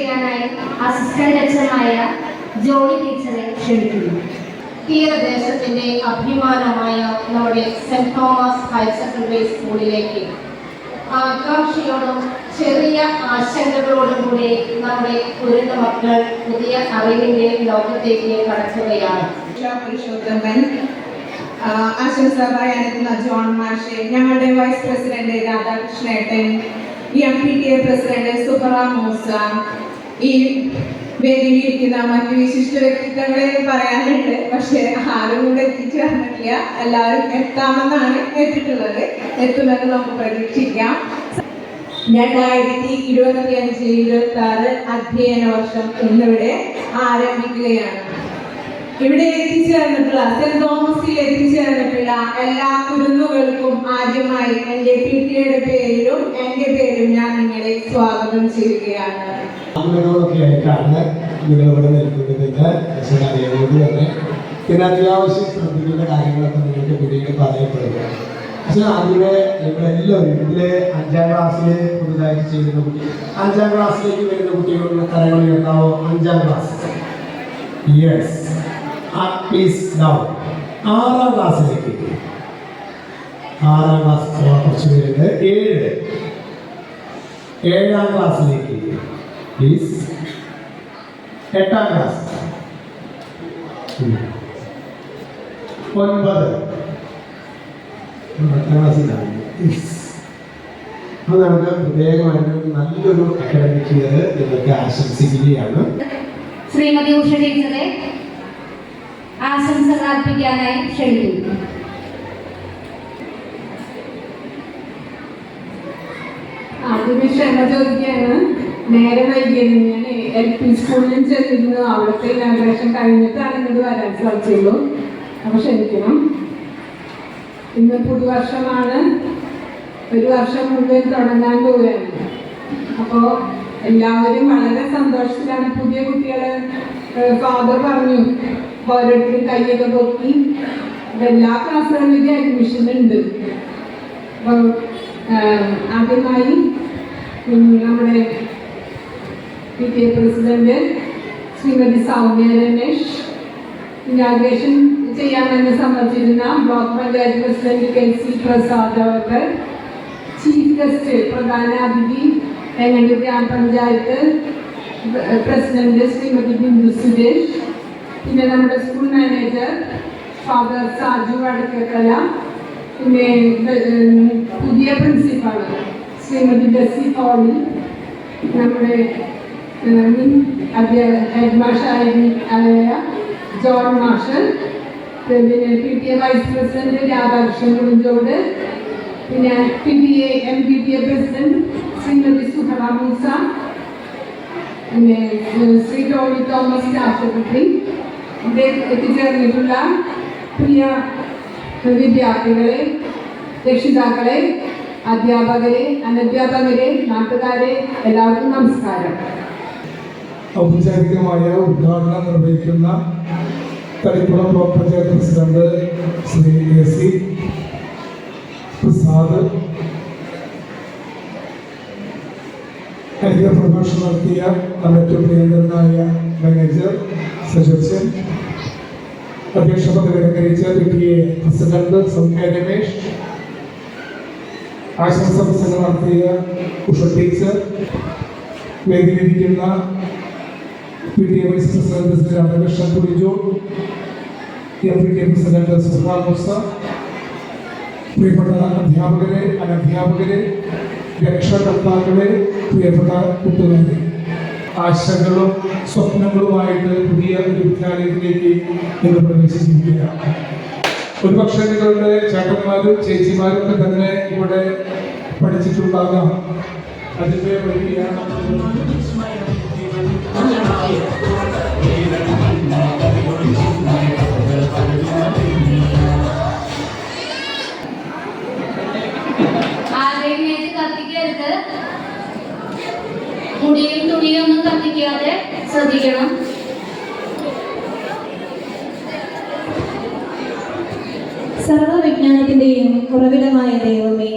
ചെയ്യാനായി അസിസ്റ്റന്റ് അച്ഛനായ ജോണി ടീച്ചറെ ക്ഷണിക്കുന്നു. തീരദേശത്തിന്റെ അഭിമാനമായ നമ്മുടെ സെന്റ് തോമസ് ഹയർ സെക്കൻഡറി സ്കൂളിലേക്ക് ആകാംക്ഷയോടും ചെറിയ ആശങ്കകളോടും കൂടി നമ്മുടെ കുരുന്ന മക്കൾ പുതിയ അറിവിന്റെ ലോകത്തേക്ക് കടക്കുകയാണ്. പുരുഷോത്തമൻ ആശംസ ജോൺ മാഷെ ഞങ്ങളുടെ vice president രാധാകൃഷ്ണേട്ടൻ M P T A president Suhara Moosa ഈ വേദിയിലിരിക്കുന്ന മറ്റു വിശിഷ്ട വ്യക്തിത്വങ്ങളെ പറയാനുണ്ട്. പക്ഷെ ആരും കൂടെ എത്തിച്ചേർന്നിട്ടില്ല എല്ലാവരും എത്താമെന്നാണ് കേട്ടിട്ടുള്ളത് എത്തുമെന്ന് നമുക്ക് പ്രതീക്ഷിക്കാം. രണ്ടായിരത്തി ഇരുപത്തി അഞ്ച് ഇരുപത്തി ആറ് അധ്യയന വർഷം ഇന്നിവിടെ ആരംഭിക്കുകയാണ്. ഇവിടെ എത്തിച്ചേർന്നിട്ടുള്ള സെന്റ് തോമസിൽ എത്തിച്ചേർന്നിട്ടുള്ള എല്ലാ കുരുന്നുകൾക്കും ആദ്യമായി എന്റെ പി ടിയുടെ പേരിലും എന്റെ പേരും ഞാൻ നിങ്ങളെ സ്വാഗതം ചെയ്യുകയാണ്. ആഗ്രഹങ്ങളൊക്കെ ആയിട്ടാണ് നിങ്ങൾ ഇവിടെ നിൽക്കുന്നതെന്ന് അച്ഛൻ അറിയുന്നത് തന്നെ പിന്നെ അത്യാവശ്യം ശ്രദ്ധിക്കേണ്ട കാര്യങ്ങളൊക്കെ നിങ്ങൾക്ക് പിന്നീട് പറയപ്പെടുക പക്ഷെ ആദ്യമേ നമ്മളെല്ലാവരും ഇതിലെ അഞ്ചാം ക്ലാസ്സിൽ പുതുതായിട്ട് ചെയ്യുന്ന കുട്ടി അഞ്ചാം ക്ലാസ്സിലേക്ക് വരുന്ന കുട്ടികളുടെ കരങ്ങൾ ഉണ്ടാവോ അഞ്ചാം ക്ലാസ്. യെസ് പ്ലീസ് ഡൗൺ ആറാം ക്ലാസ്സിലേക്ക്. ആറാം ക്ലാസ് കുറച്ച് പേരുണ്ട്. ഏഴ്. ഏഴാം ക്ലാസ്സിലേക്ക് പ്ലീസ് എട്ടാം ക്ലാസ്. ഒൻപത്. പത്താം ക്ലാസ്സിലാണ്. അപ്പോൾ നമുക്ക് പ്രത്യേകമായിട്ട് നല്ലൊരു അക്കാഡമിക് ഇയർ നിങ്ങൾക്ക് ആശംസിക്കുകയാണ്. ശ്രീമതി ഉഷ ടീച്ചറെ ആശംസകൾ അർപ്പിക്കാനായി ക്ഷണിക്കുന്നു. ആദ്യമേ ക്ഷമ ചോദിക്കുകയാണ്. നേരെ വൈകിയത് ഞാൻ എൽ പി സ്കൂളിലും ചെന്നിരുന്നു അവിടുത്തെ ഇനാഗ്രേഷൻ കഴിഞ്ഞിട്ടാണ് ഇങ്ങോട്ട് വരാൻ സാധിച്ചുള്ളൂ അപ്പൊ ക്ഷമിക്കണം ഇന്ന് പുതുവർഷമാണ്. ഒരു വർഷം മുഴുവൻ തുടങ്ങാൻ പോവുകയാണ്. അപ്പോൾ എല്ലാവരും വളരെ സന്തോഷത്തിലാണ് പുതിയ കുട്ടികളെ ഫാദർ പറഞ്ഞു ഓരോരുത്തരും കൈയൊക്കെ പൊക്കി എല്ലാ ക്ലാസ്സുകളിലും അഡ്മിഷൻ ഉണ്ട്. അപ്പോൾ ആദ്യമായി നമ്മുടെ P T A president Shrimati Soumya Ramesh inauguration ചെയ്യാമെന്ന് സമ്മതിച്ചിരുന്ന block panchayat president K C Prasad അവർക്ക് ചീഫ് ഗസ്റ്റ് പ്രധാന അതിഥി എങ്ങനെ ഗ്രാമപഞ്ചായത്ത് പ്രസിഡന്റ് ശ്രീമതി ബിന്ദു സുരേഷ് പിന്നെ നമ്മുടെ school manager father Saju Vadakkakkala പിന്നെ ഉം, പുതിയ പ്രിൻസിപ്പാൾ ശ്രീമതി ബെസി പോളി നമ്മുടെ ഉം, മുൻ അധ്യ- ഹെഡ് മാഷായ ആയ ജോൺ മാഷൽ പിന്നെ P T A vice president Radhakrishnan Kulinchode പിന്നെ P T A M P T A president Shrimati Suhara Moosa പിന്നെ ശ്രീ ടോണി തോമസ് സ്റ്റാഫ് സെക്രട്ടറി ഇവിടെ എത്തിച്ചേർന്നിട്ടുള്ള പ്രിയ വിദ്യാർത്ഥികളെ രക്ഷിതാക്കളെ അധ്യാപകരെ അനധ്യാപകരെ നാട്ടുകാരെ എല്ലാവർക്കും നമസ്കാരം. ഔപചാരികമായ ഉദ്ഘാടനം നിർവഹിക്കുന്ന Thaliparamba block panchayat president Shri A C Prasad career പ്രഭാഷണം നടത്തിയ നമ്മുടെ പ്രിയങ്കരനായ മാനേജർ സജോച്ചൻ അധ്യക്ഷ പദവി അലങ്കരിച്ച P T A president Soumya Ramesh ആശംസ പ്രസംഗം നടത്തിയ Usha teacher വേദിയിലിരിക്കുന്ന P T A vice president Shri Radhakrishnan Kudijo M P T A president Suhan Musa പ്രിയപ്പെട്ട അധ്യാപകരെ അനധ്യാപകരെ രക്ഷകർത്താക്കളെ പ്രിയപ്പെട്ട കുട്ടികളെ ആശകളും സ്വപ്നങ്ങളുമായിട്ട് പുതിയ ഒരു വിദ്യാലയത്തിലേക്ക് നിങ്ങൾ പ്രവേശിച്ചിരിക്കുകയാണ്. ഒരുപക്ഷെ നിങ്ങളുടെ ചേട്ടന്മാരും ചേച്ചിമാരും ഒക്കെ തന്നെ ഇവിടെ പഠിച്ചിട്ടുണ്ടാകാം. അതിന്റെ വഴിയാണ് ആരെയും മേത്ത് കത്തിക്കരുത് മുടിയും തുണിയും കത്തിക്കാതെ ശ്രദ്ധിക്കണം. സർവവിജ്ഞാനത്തിന്റെയും ഉറവിടമായ ദൈവമേ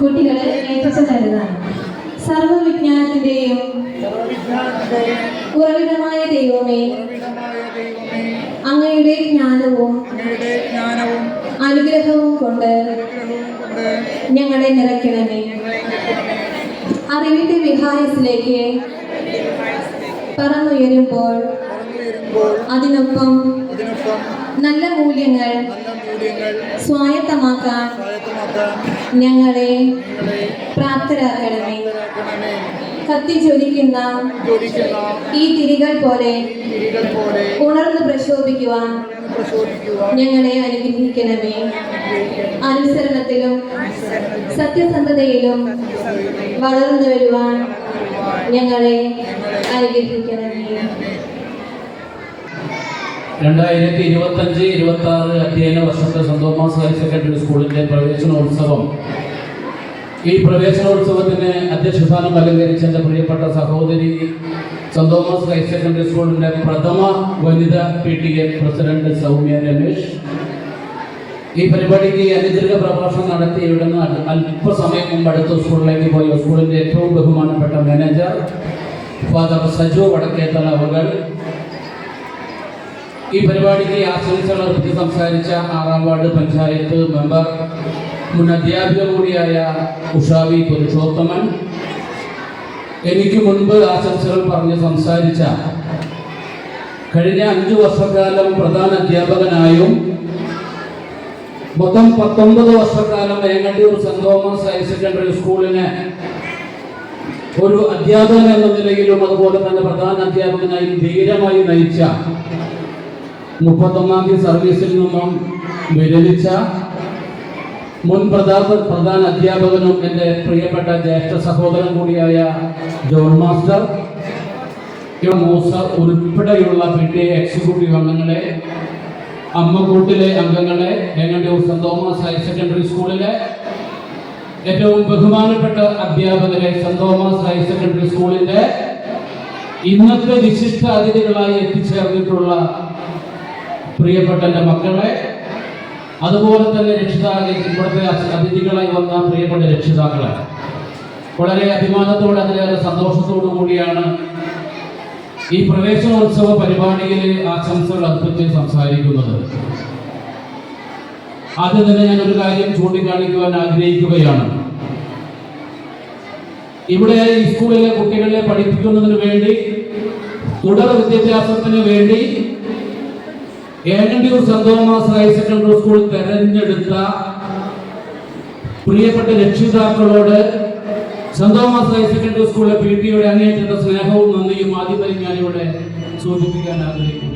കുട്ടികളെ ഏൽപ്പിച്ചു തരുന്നതാണ് സർവവിജ്ഞാനത്തിന്റെയും ഉറവിടമായ ദൈവമേ അങ്ങയുടെ ജ്ഞാനവും അനുഗ്രഹവും കൊണ്ട് ഞങ്ങളെ നിറയ്ക്കണമേ. അറിവിന്റെ വിഹാരത്തിലേക്ക് പറന്നുയരുമ്പോൾ അതിനൊപ്പം നല്ല മൂല്യങ്ങൾ സ്വായത്തമാക്കാൻ ഞങ്ങളെ പ്രാപ്തരാക്കണമേ. കത്തിജ്വലിക്കുന്ന ഈ തിരികൾ പോലെ ഉണർന്ന് പ്രശോഭിക്കുവാൻ ഞങ്ങളെ അനുഗ്രഹിക്കണമേ. അനുസരണത്തിലും സത്യസന്ധതയിലും വളർന്നു വരുവാൻ ഞങ്ങളെ അനുഗ്രഹിക്കണമേ. രണ്ടായിരത്തി ഇരുപത്തഞ്ച് ഇരുപത്തി ആറ് അധ്യയന വർഷത്തെ സന്തോമാസ് ഹയർ സെക്കൻഡറി സ്കൂളിന്റെ പ്രവേശനോത്സവം ഈ പ്രവേശനോത്സവത്തിന് അധ്യക്ഷസ്ഥാനം അലങ്കരിച്ച എന്റെ പ്രിയപ്പെട്ട സഹോദരി സെന്റ് തോമസ് ഹയർ സെക്കൻഡറി സ്കൂളിന്റെ പ്രഥമ വനിത P T A president Soumya Ramesh. ഈ പരിപാടിക്ക് അനുചരിക പ്രഭാഷണം നടത്തി ഇവിടുന്ന് അല്പസമയം മുമ്പ് അടുത്ത സ്കൂളിലേക്ക് പോയ. സ്കൂളിന്റെ ഏറ്റവും ബഹുമാനപ്പെട്ട മാനേജർ ഫാദർ സജു വടക്കേത്തല അവകൾ. ഈ പരിപാടിക്ക് ആശംസകൾ അർപ്പിച്ച് സംസാരിച്ച ആറാം വാർഡ് പഞ്ചായത്ത് മെമ്പർ മുൻ അധ്യാപിക കൂടിയായ ഉഷാവി പുരുഷോത്തമൻ എനിക്ക് മുൻപ് ആശംസകൾ പറഞ്ഞ് സംസാരിച്ച കഴിഞ്ഞ അഞ്ചു വർഷക്കാലം പ്രധാന അധ്യാപകനായും മൊത്തം പത്തൊമ്പത് വർഷക്കാലം വേങ്ങണ്ടിയൂർ സെന്റ് തോമസ് ഹയർ സെക്കൻഡറി സ്കൂളിന് ഒരു അധ്യാപകൻ എന്ന നിലയിലും അതുപോലെ തന്നെ പ്രധാന അധ്യാപകനായി ധീരമായി നയിച്ച മുപ്പത്തൊന്നാം തീയതി സർവീസിൽ നിന്നും വിരമിച്ച മുൻ പ്രധാന പ്രധാന അധ്യാപകനും എന്റെ പ്രിയപ്പെട്ട ജ്യേഷ്ഠ സഹോദരൻ കൂടിയായ ജോൺ മാസ്റ്റർ മൂസ ഉൾപ്പെടെയുള്ള പി ടി എക്സിക്യൂട്ടീവ് അംഗങ്ങളെ അമ്മക്കൂട്ടിലെ അംഗങ്ങളെ ഞങ്ങളുടെ സെന്റ് തോമസ് ഹയർ സെക്കൻഡറി സ്കൂളിലെ ഏറ്റവും ബഹുമാനപ്പെട്ട അധ്യാപകരെ സെന്റ് തോമസ് ഹയർ സെക്കൻഡറി സ്കൂളിന്റെ ഇന്നത്തെ വിശിഷ്ട അതിഥികളായി എത്തിച്ചേർന്നിട്ടുള്ള പ്രിയപ്പെട്ട എന്റെ മക്കളെ അതുപോലെ തന്നെ രക്ഷിതാക്കളെ ഇവിടുത്തെ അതിഥികളായി വന്ന പ്രിയപ്പെട്ട രക്ഷിതാക്കളെ വളരെ അഭിമാനത്തോടെ അതിലേറെ സന്തോഷത്തോടു കൂടിയാണ് ഈ പ്രവേശനോത്സവ പരിപാടിയിൽ ആശംസകൾ അർപ്പിച്ച് സംസാരിക്കുന്നത്. ആദ്യം തന്നെ ഞാൻ ഒരു കാര്യം ചൂണ്ടിക്കാണിക്കുവാൻ ആഗ്രഹിക്കുകയാണ്. ഇവിടെ ഈ സ്കൂളിലെ കുട്ടികളെ പഠിപ്പിക്കുന്നതിന് വേണ്ടി തുടർ വിദ്യാഭ്യാസത്തിന് വേണ്ടി Engandiyur saint higher secondary school തെരഞ്ഞെടുത്ത പ്രിയപ്പെട്ട രക്ഷിതാക്കളോട് സെന്റ് ഹയർ സെക്കൻഡറി സ്കൂളിലെ പി ടിയുടെ അങ്ങേറ്റ സ്നേഹവും നന്ദിയും ആദ്യമായി ഞാനിവിടെ സൂചിപ്പിക്കാൻ ആഗ്രഹിക്കുകയാണ്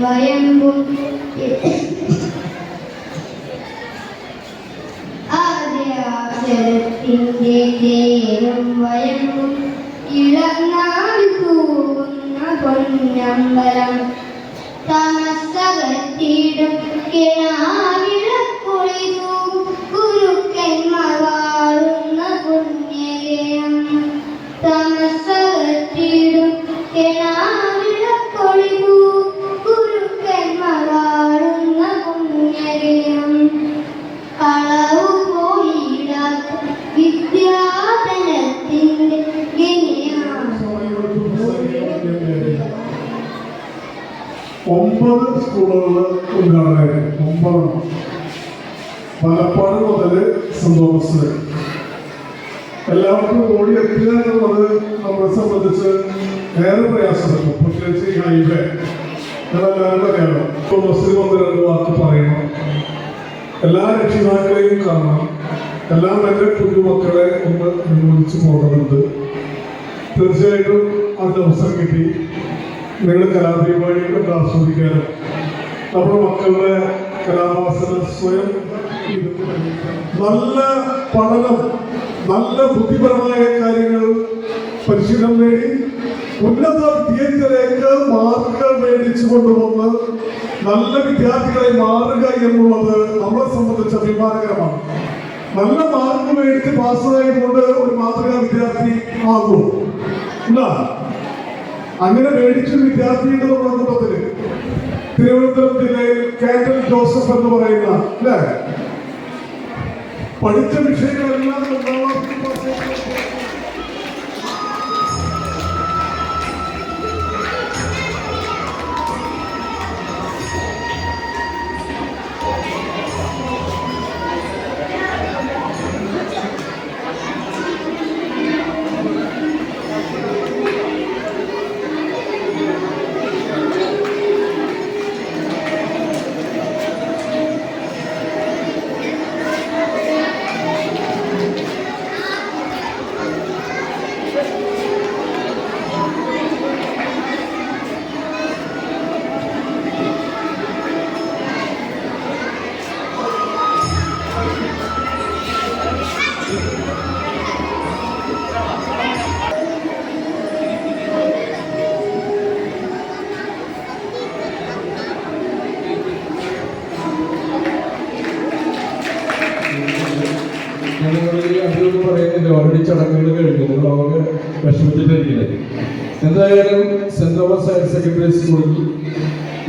വയമ്പും ആദ്യാക്ഷരത്തിന്റെ തേരും വയമ്പും ഇളനാൾ തൂവുന്ന പൊന്നമ്പലം തമസ്സകത്തിടും കിണാവിളക്കൊളിതു ഗുരുക്കന്മാർ ഏറെ പ്രയാസപ്പെട്ടു പ്രത്യേകിച്ച് ഈ ഹൈവേ അതെല്ലാവരും അറിയാമോ തോമസിൽ ഒന്ന് രണ്ട് വാക്ക് പറയണം എല്ലാ രക്ഷിതാക്കളെയും കാണണം എല്ലാം നല്ല കുഞ്ഞുമക്കളെ ഒന്ന് അനുവദിച്ചു പോകുന്നുണ്ട് തീർച്ചയായിട്ടും ആ അവസരം കിട്ടി. നിങ്ങൾ കലാപരിപാടികൾ ആസ്വദിക്കാനും. നമ്മുടെ മക്കളുടെ കലാവാസന സ്വയം നല്ല പഠനം നല്ല ബുദ്ധിപരമായ കാര്യങ്ങൾ പരിശീലനം നേടി ഉന്നത തീയതിയിലേക്ക് മാർക്ക് മേടിച്ചു കൊണ്ടുവന്ന് നല്ല വിദ്യാർത്ഥികളെ മാറുക എന്നുള്ളത് നമ്മളെ സംബന്ധിച്ച് അഭിമാനകരമാണ്. നല്ല മാർക്ക് മേടിച്ച് പാസ്സായതുകൊണ്ട് ഒരു മാതൃകാ വിദ്യാർത്ഥി ആകും. അങ്ങനെ മേടിച്ച വിദ്യാർത്ഥി നമ്മുടെ കൂട്ടത്തിൽ തിരുവനന്തപുരം ജില്ലയിൽ കാറ്റൽ ജോസഫ് എന്ന് പറയുന്ന അല്ലേ പഠിച്ച വിഷയങ്ങളെല്ലാം ഒന്നാം സെക്കൻഡറി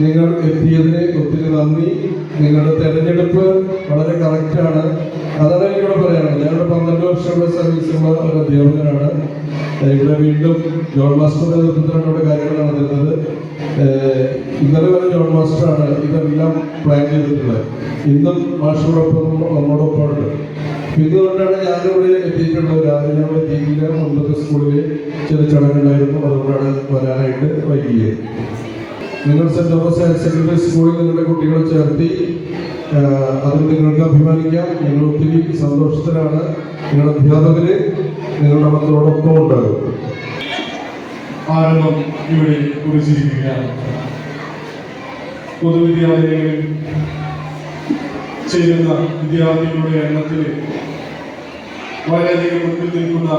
നിങ്ങൾ എത്തിയതിന് ഒത്തിരി നന്ദി. നിങ്ങളുടെ തെരഞ്ഞെടുപ്പ് വളരെ കറക്റ്റാണ് അതാണ് എനിക്കിവിടെ പറയാനുള്ളത്. ഞങ്ങളുടെ പന്ത്രണ്ട് വർഷമുള്ള സർവീസുള്ള ഒരു അധ്യാപകനാണ്. ഇവിടെ വീണ്ടും ജോൺ മാസ്റ്ററുടെ നേതൃത്വത്തിലാണ് ഇവിടെ കാര്യങ്ങൾ നടന്നിരുന്നത്. ഇന്നലെ വരെ ജോൺ മാസ്റ്ററാണ് ഇതെല്ലാം പ്ലാൻ ചെയ്തിട്ടുള്ളത്. ഇന്നും മാഷോടൊപ്പം നമ്മോടൊപ്പം ഉണ്ട് ഇതുകൊണ്ടാണ് ഇവിടെ എത്തിയിട്ടുള്ളത്. രാവിലെ നമ്മുടെ എത്തിയില്ല മുമ്പത്തെ സ്കൂളിൽ ചില ചടങ്ങുണ്ടായിരുന്നു. അതുകൊണ്ടാണ് വരാനായിട്ട് വൈകിയത്. നിങ്ങൾ സെന്റ് തോമസ് ഹയർ സെക്കൻഡറി സ്കൂളിൽ നിങ്ങളുടെ കുട്ടികളെ ചേർത്തി അത് നിങ്ങൾക്ക് അഭിമാനിക്കാം. നിങ്ങൾ ഒത്തിരി സന്തോഷത്തിലാണ്. നിങ്ങളുടെ അധ്യാപകര് നിങ്ങളുടെ മക്കളോടൊപ്പം ഉണ്ടാകും ആരംഭം ഇവിടെ കുറിച്ചിരിക്കുകയാണ്. പൊതുവിദ്യാലയങ്ങളിൽ ചേരുന്ന വിദ്യാർത്ഥികളുടെ എണ്ണത്തിൽ വളരെയധികം മുൻപിൽ നിൽക്കുന്ന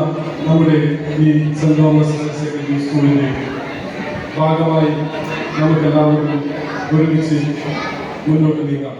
നമ്മുടെ ഈ സെന്റ് തോമസ് സെക്കൻഡറി സ്കൂളിന്റെ ഭാഗമായി നമുക്കെല്ലാവർക്കും ഒരുമിച്ച് മുന്നോട്ട് നീങ്ങാം.